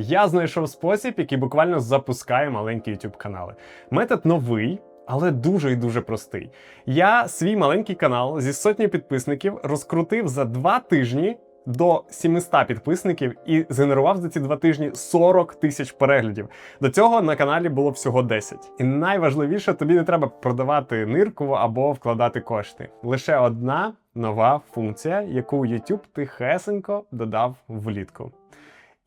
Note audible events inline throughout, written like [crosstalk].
Я знайшов спосіб, який буквально запускає маленькі YouTube канали. Метод новий. Але дуже і дуже простий. Я свій маленький канал зі сотні підписників розкрутив за два тижні до 700 підписників і згенерував за ці два тижні 40 тисяч переглядів. До цього на каналі було всього 10. І найважливіше, тобі не треба продавати нирку або вкладати кошти. Лише одна нова функція, яку YouTube тихесенько додав влітку.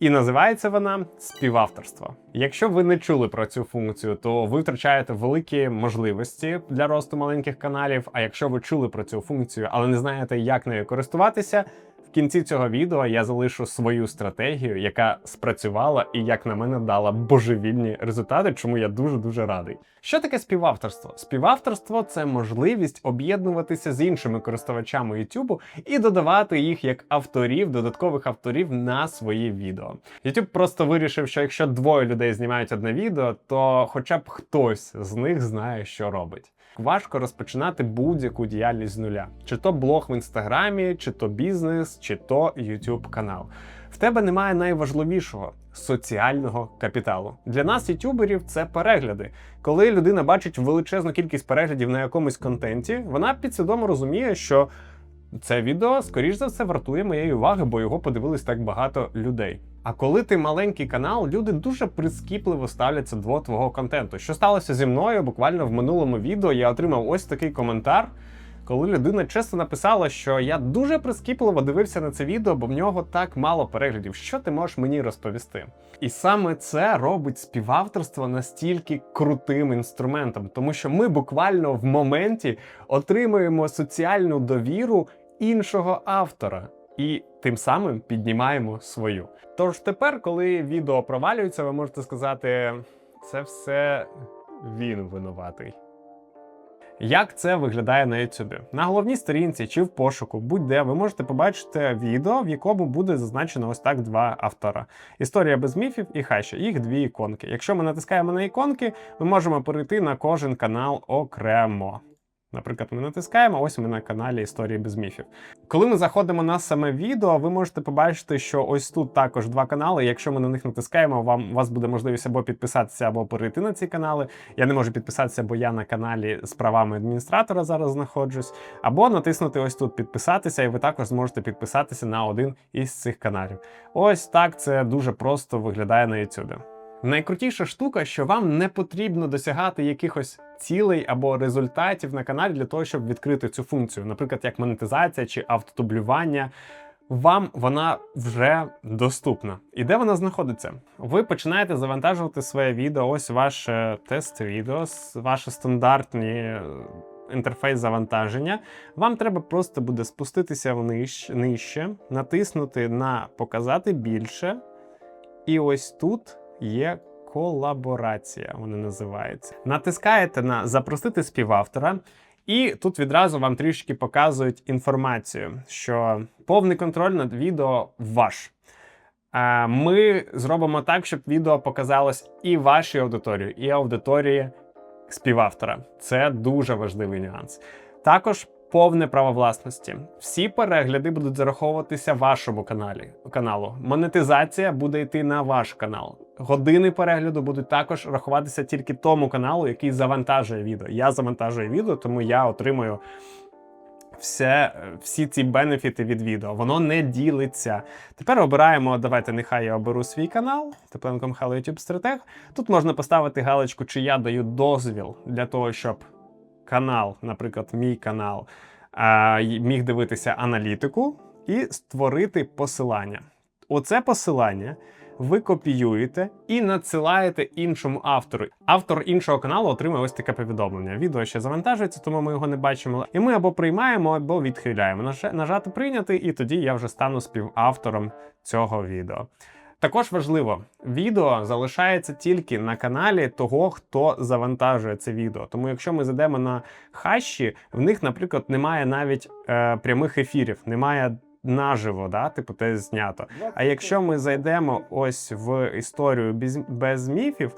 І називається вона співавторство. Якщо ви не чули про цю функцію, то ви втрачаєте великі можливості для росту маленьких каналів. А якщо ви чули про цю функцію, але не знаєте, як нею користуватися, кінці цього відео я залишу свою стратегію, яка спрацювала і, як на мене, дала божевільні результати, чому я дуже дуже радий. Що таке співавторство? Співавторство це можливість об'єднуватися з іншими користувачами YouTube і додавати їх як авторів, додаткових авторів на свої відео. YouTube просто вирішив, що якщо двоє людей знімають одне відео, то хоча б хтось з них знає, що робить. Важко розпочинати будь-яку діяльність з нуля, чи то блог в інстаграмі, чи то бізнес, чи то YouTube канал. В тебе немає найважливішого соціального капіталу. Для нас, ютуберів, це перегляди. Коли людина бачить величезну кількість переглядів на якомусь контенті, вона підсвідомо розуміє, що це відео, скоріш за все, вартує моєї уваги, бо його подивились так багато людей. А коли ти маленький канал, люди дуже прискіпливо ставляться до твого контенту. Що сталося зі мною? Буквально в минулому відео я отримав ось такий коментар. Коли людина чесно написала, що я дуже прискіпливо дивився на це відео, бо в нього так мало переглядів. Що ти можеш мені розповісти? І саме це робить співавторство настільки крутим інструментом, тому що ми буквально в моменті отримуємо соціальну довіру іншого автора. І тим самим піднімаємо свою. Тож тепер, коли відео провалюється, ви можете сказати, це все він винуватий. Як це виглядає на YouTube? На головній сторінці чи в пошуку, будь-де ви можете побачити відео, в якому буде зазначено ось так два автора: історія без міфів і хаща. Їх дві іконки. Якщо ми натискаємо на іконки, ми можемо перейти на кожен канал окремо. Наприклад, ми натискаємо, ось ми на каналі Історії без міфів. Коли ми заходимо на саме відео, ви можете побачити, що ось тут також два канали. Якщо ми на них натискаємо, вам у вас буде можливість або підписатися, або перейти на ці канали. Я не можу підписатися, бо я на каналі з правами адміністратора зараз знаходжусь. Або натиснути ось тут підписатися, і ви також зможете підписатися на один із цих каналів. Ось так це дуже просто виглядає на YouTube. Найкрутіша штука, що вам не потрібно досягати якихось цілей або результатів на каналі для того, щоб відкрити цю функцію, наприклад, як монетизація чи автодублювання. Вам вона вже доступна. І де вона знаходиться? Ви починаєте завантажувати своє відео. Ось ваше тест відео, ваші стандартні е, інтерфейс завантаження. Вам треба просто буде спуститися нижче, натиснути на Показати більше. І ось тут є колаборація, вона називається. Натискаєте на Запросити співавтора, і тут відразу вам трішки показують інформацію, що повний контроль над відео ваш. Ми зробимо так, щоб відео показалось і вашій аудиторії, і аудиторії співавтора. Це дуже важливий нюанс. Також повне право власності. Всі перегляди будуть зараховуватися вашому каналі каналу. Монетизація буде йти на ваш канал. Години перегляду будуть також рахуватися тільки тому каналу, який завантажує відео. Я завантажую відео, тому я отримую все, всі ці бенефіти від відео. Воно не ділиться. Тепер обираємо. Давайте, нехай я оберу свій канал. Тепленко Михайло YouTube Стратег. Тут можна поставити галочку, чи я даю дозвіл для того, щоб канал, наприклад, мій канал, міг дивитися аналітику і створити посилання. Оце посилання ви копіюєте і надсилаєте іншому автору. Автор іншого каналу отримує ось таке повідомлення. Відео ще завантажується, тому ми його не бачимо. І ми або приймаємо, або відхиляємо. Нажати прийняти, і тоді я вже стану співавтором цього відео. Також важливо, відео залишається тільки на каналі того, хто завантажує це відео. Тому, якщо ми зайдемо на хащі, в них, наприклад, немає навіть е, прямих ефірів, немає наживо, да, типу те знято. А якщо ми зайдемо ось в історію без, без міфів,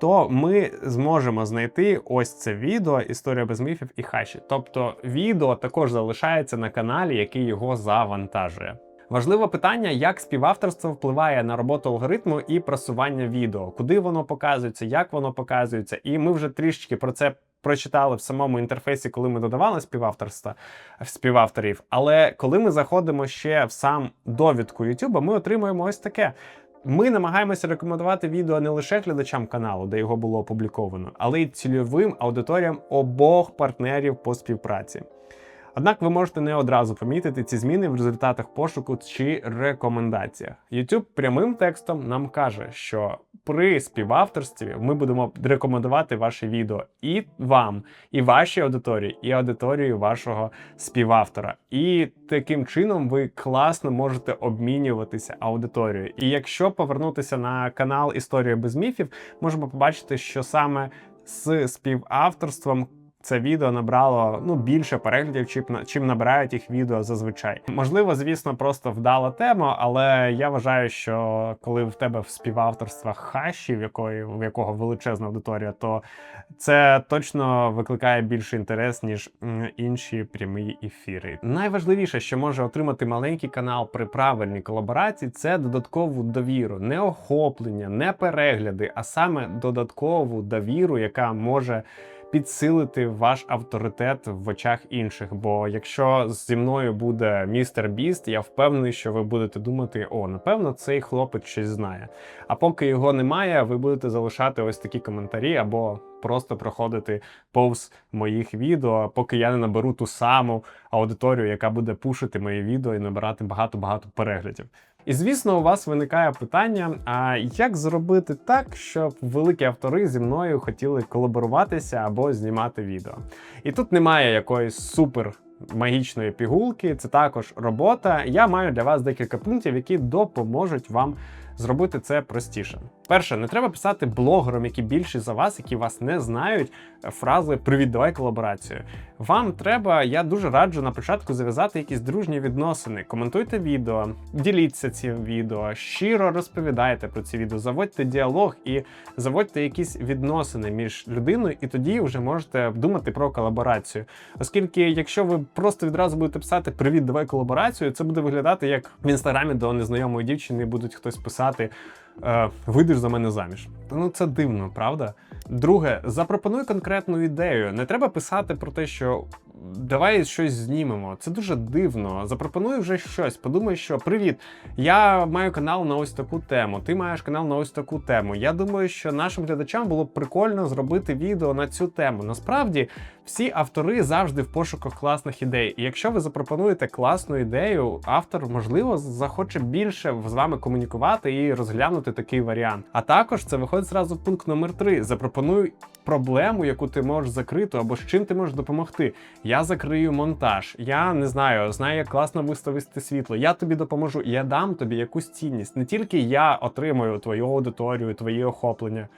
то ми зможемо знайти ось це відео, історія без міфів і хаші. Тобто відео також залишається на каналі, який його завантажує. Важливе питання, як співавторство впливає на роботу алгоритму і просування відео, куди воно показується, як воно показується. І ми вже трішечки про це прочитали в самому інтерфейсі, коли ми додавали співавторства співавторів. Але коли ми заходимо ще в сам довідку YouTube, ми отримуємо ось таке. Ми намагаємося рекомендувати відео не лише глядачам каналу, де його було опубліковано, але й цільовим аудиторіям обох партнерів по співпраці. Однак ви можете не одразу помітити ці зміни в результатах пошуку чи рекомендаціях. YouTube прямим текстом нам каже, що при співавторстві ми будемо рекомендувати ваше відео і вам, і вашій аудиторії, і аудиторії вашого співавтора. І таким чином ви класно можете обмінюватися аудиторією. І якщо повернутися на канал Історія без міфів, можемо побачити, що саме з співавторством це відео набрало ну більше переглядів, чим набирають їх відео зазвичай. Можливо, звісно, просто вдала тема, але я вважаю, що коли в тебе в співавторствах хаші, в якої в якого величезна аудиторія, то це точно викликає більше інтерес ніж інші прямі ефіри. Найважливіше, що може отримати маленький канал при правильній колаборації, це додаткову довіру, не охоплення, не перегляди, а саме додаткову довіру, яка може підсилити ваш авторитет в очах інших. Бо якщо зі мною буде містер Біст, я впевнений, що ви будете думати, о, напевно, цей хлопець щось знає. А поки його немає, ви будете залишати ось такі коментарі або. Просто проходити повз моїх відео, поки я не наберу ту саму аудиторію, яка буде пушити мої відео і набирати багато-багато переглядів. І звісно, у вас виникає питання: а як зробити так, щоб великі автори зі мною хотіли колаборуватися або знімати відео? І тут немає якоїсь супер. Магічної пігулки, це також робота. Я маю для вас декілька пунктів, які допоможуть вам зробити це простіше. Перше, не треба писати блогерам, які більші за вас, які вас не знають, фрази Привіт, давай колаборацію. Вам треба, я дуже раджу на початку зав'язати якісь дружні відносини. Коментуйте відео, діліться цим відео, щиро розповідайте про ці відео, заводьте діалог і заводьте якісь відносини між людиною, і тоді вже можете думати про колаборацію. Оскільки, якщо ви просто відразу будете писати Привіт, давай колаборацію, це буде виглядати як в інстаграмі до незнайомої дівчини будуть хтось писати. Е, Вийдеш за мене заміж. Ну це дивно, правда? Друге, запропонуй конкретну ідею. Не треба писати про те, що давай щось знімемо. Це дуже дивно. Запропонуй вже щось. Подумай, що привіт, я маю канал на ось таку тему. Ти маєш канал на ось таку тему. Я думаю, що нашим глядачам було б прикольно зробити відео на цю тему. Насправді, всі автори завжди в пошуках класних ідей. І якщо ви запропонуєте класну ідею, автор можливо захоче більше з вами комунікувати і розглянути такий варіант. А також це виходить зразу в пункт номер 3. Запропонуй проблему, яку ти можеш закрити, або з чим ти можеш допомогти. Я закрию монтаж, я не знаю, знаю, як класно виставити світло. Я тобі допоможу, я дам тобі якусь цінність. Не тільки я отримую твою аудиторію, твої охоплення,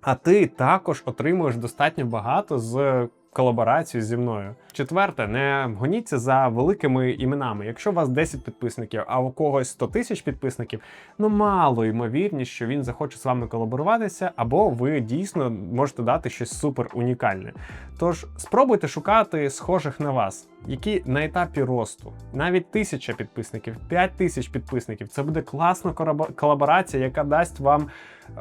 а ти також отримуєш достатньо багато з колаборацію зі мною. Четверте, не гоніться за великими іменами. Якщо у вас 10 підписників, а у когось 100 тисяч підписників, ну мало ймовірність, що він захоче з вами колаборуватися, або ви дійсно можете дати щось супер унікальне. Тож спробуйте шукати схожих на вас, які на етапі росту, навіть тисяча підписників, 5 тисяч підписників. Це буде класна колаборація, яка дасть вам.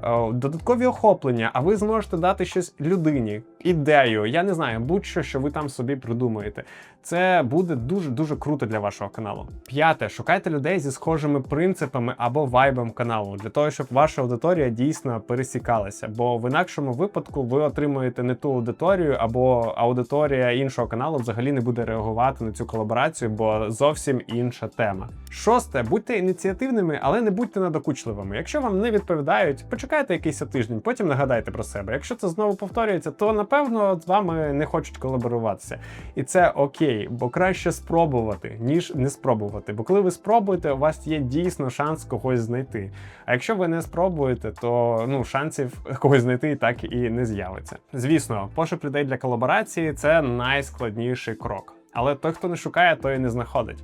Е, додаткові охоплення, а ви зможете дати щось людині, ідею, я не знаю, будь-що, що ви там собі придумаєте. Це буде дуже дуже круто для вашого каналу. П'яте, шукайте людей зі схожими принципами або вайбом каналу, для того, щоб ваша аудиторія дійсно пересікалася. Бо в інакшому випадку ви отримуєте не ту аудиторію, або аудиторія іншого каналу взагалі не буде реагувати на цю колаборацію, бо зовсім інша тема. Шосте, будьте ініціативними, але не будьте надокучливими. Якщо вам не відповідають, почекайте якийсь тиждень, потім нагадайте про себе. Якщо це знову повторюється, то напевно з вами не хочуть колаборуватися. І це окей, бо краще спробувати, ніж не спробувати. Бо коли ви спробуєте, у вас є дійсно шанс когось знайти. А якщо ви не спробуєте, то ну шансів [laughs] когось знайти так і не з'явиться. Звісно, пошук людей для колаборації це найскладніший крок. Але той, хто не шукає, той не знаходить.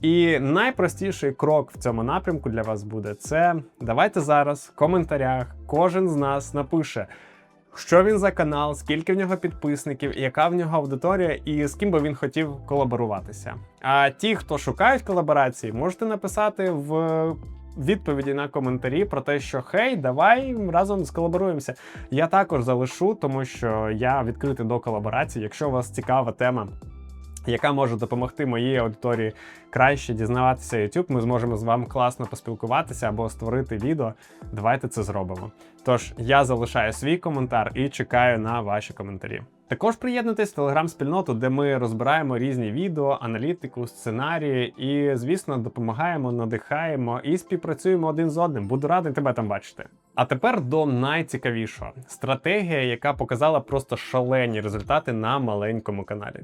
І найпростіший крок в цьому напрямку для вас буде це давайте зараз в коментарях кожен з нас напише. Що він за канал, скільки в нього підписників, яка в нього аудиторія і з ким би він хотів колаборуватися. А ті, хто шукають колаборації, можете написати в. Відповіді на коментарі про те, що хей, давай разом сколаборуємося. Я також залишу, тому що я відкритий до колаборації. Якщо у вас цікава тема, яка може допомогти моїй аудиторії краще дізнаватися YouTube, ми зможемо з вами класно поспілкуватися або створити відео. Давайте це зробимо. Тож я залишаю свій коментар і чекаю на ваші коментарі. Також приєднуйтесь в телеграм-спільноту, де ми розбираємо різні відео, аналітику, сценарії і, звісно, допомагаємо, надихаємо і співпрацюємо один з одним. Буду радий тебе там бачити. А тепер до найцікавішого стратегія, яка показала просто шалені результати на маленькому каналі.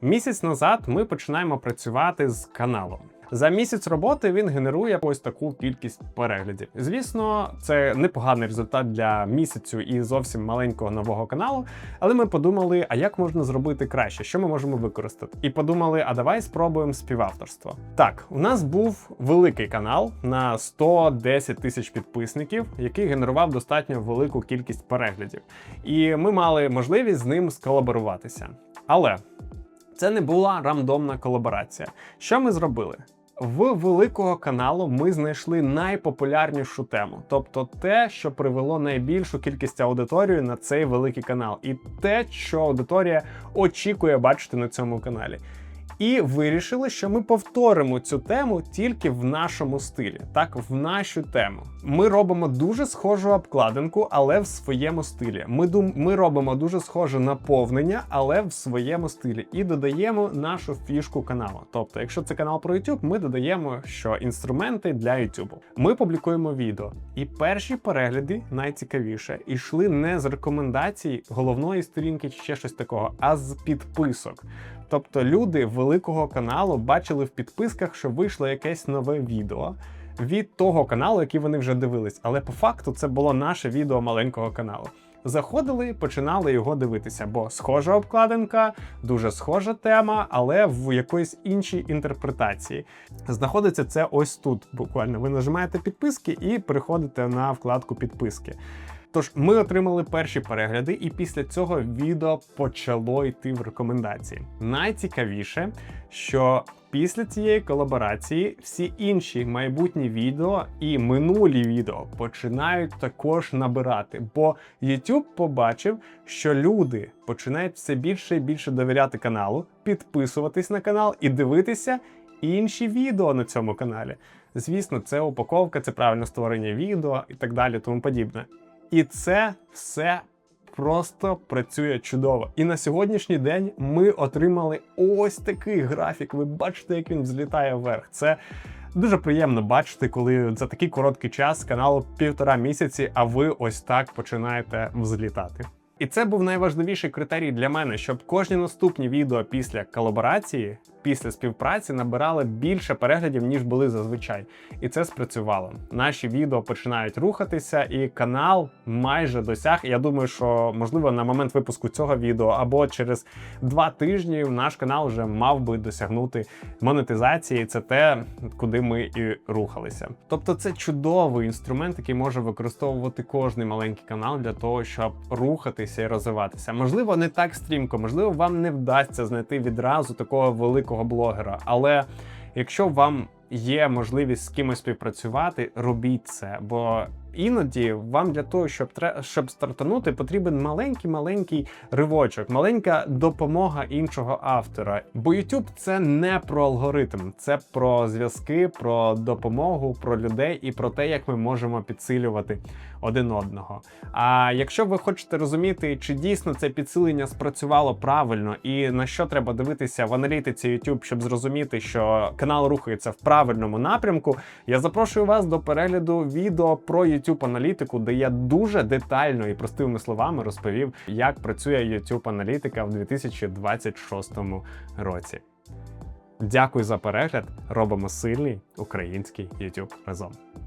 Місяць назад ми починаємо працювати з каналом. За місяць роботи він генерує ось таку кількість переглядів. Звісно, це непоганий результат для місяцю і зовсім маленького нового каналу. Але ми подумали, а як можна зробити краще, що ми можемо використати? І подумали, а давай спробуємо співавторство. Так, у нас був великий канал на 110 тисяч підписників, який генерував достатньо велику кількість переглядів. І ми мали можливість з ним сколаборуватися. Але це не була рандомна колаборація. Що ми зробили? В великого каналу ми знайшли найпопулярнішу тему, тобто те, що привело найбільшу кількість аудиторії на цей великий канал, і те, що аудиторія очікує бачити на цьому каналі. І вирішили, що ми повторимо цю тему тільки в нашому стилі, так, в нашу тему. Ми робимо дуже схожу обкладинку, але в своєму стилі. Ми дум... ми робимо дуже схоже наповнення, але в своєму стилі. І додаємо нашу фішку каналу. Тобто, якщо це канал про YouTube, ми додаємо, що інструменти для YouTube. Ми публікуємо відео, і перші перегляди найцікавіше йшли не з рекомендацій головної сторінки чи ще щось такого, а з підписок. Тобто люди великого каналу бачили в підписках, що вийшло якесь нове відео від того каналу, який вони вже дивились. Але по факту це було наше відео маленького каналу. Заходили, починали його дивитися, бо схожа обкладинка, дуже схожа тема, але в якоїсь іншій інтерпретації. Знаходиться це ось тут. Буквально ви нажимаєте підписки і переходите на вкладку підписки. Тож ми отримали перші перегляди, і після цього відео почало йти в рекомендації. Найцікавіше, що після цієї колаборації всі інші майбутні відео і минулі відео починають також набирати, бо YouTube побачив, що люди починають все більше і більше довіряти каналу, підписуватись на канал і дивитися інші відео на цьому каналі. Звісно, це упаковка, це правильне створення відео і так далі, тому подібне. І це все просто працює чудово. І на сьогоднішній день ми отримали ось такий графік. Ви бачите, як він взлітає вверх. Це дуже приємно бачити, коли за такий короткий час каналу півтора місяці, а ви ось так починаєте взлітати. І це був найважливіший критерій для мене, щоб кожні наступні відео після колаборації, після співпраці набирали більше переглядів, ніж були зазвичай. І це спрацювало. Наші відео починають рухатися, і канал майже досяг. Я думаю, що можливо на момент випуску цього відео або через два тижні наш канал вже мав би досягнути монетизації. Це те, куди ми і рухалися. Тобто, це чудовий інструмент, який може використовувати кожний маленький канал для того, щоб рухатися і розвиватися. Можливо, не так стрімко, можливо, вам не вдасться знайти відразу такого великого блогера, але якщо вам є можливість з кимось співпрацювати, робіть це, бо іноді вам для того, щоб щоб стартанути, потрібен маленький-маленький ривочок, маленька допомога іншого автора. Бо YouTube це не про алгоритм, це про зв'язки, про допомогу, про людей і про те, як ми можемо підсилювати один одного. А якщо ви хочете розуміти, чи дійсно це підсилення спрацювало правильно і на що треба дивитися в аналітиці YouTube, щоб зрозуміти, що канал рухається в правильному напрямку, я запрошую вас до перегляду відео про YouTube аналітику, де я дуже детально і простими словами розповів, як працює youtube аналітика в 2026 році. Дякую за перегляд. Робимо сильний український YouTube разом.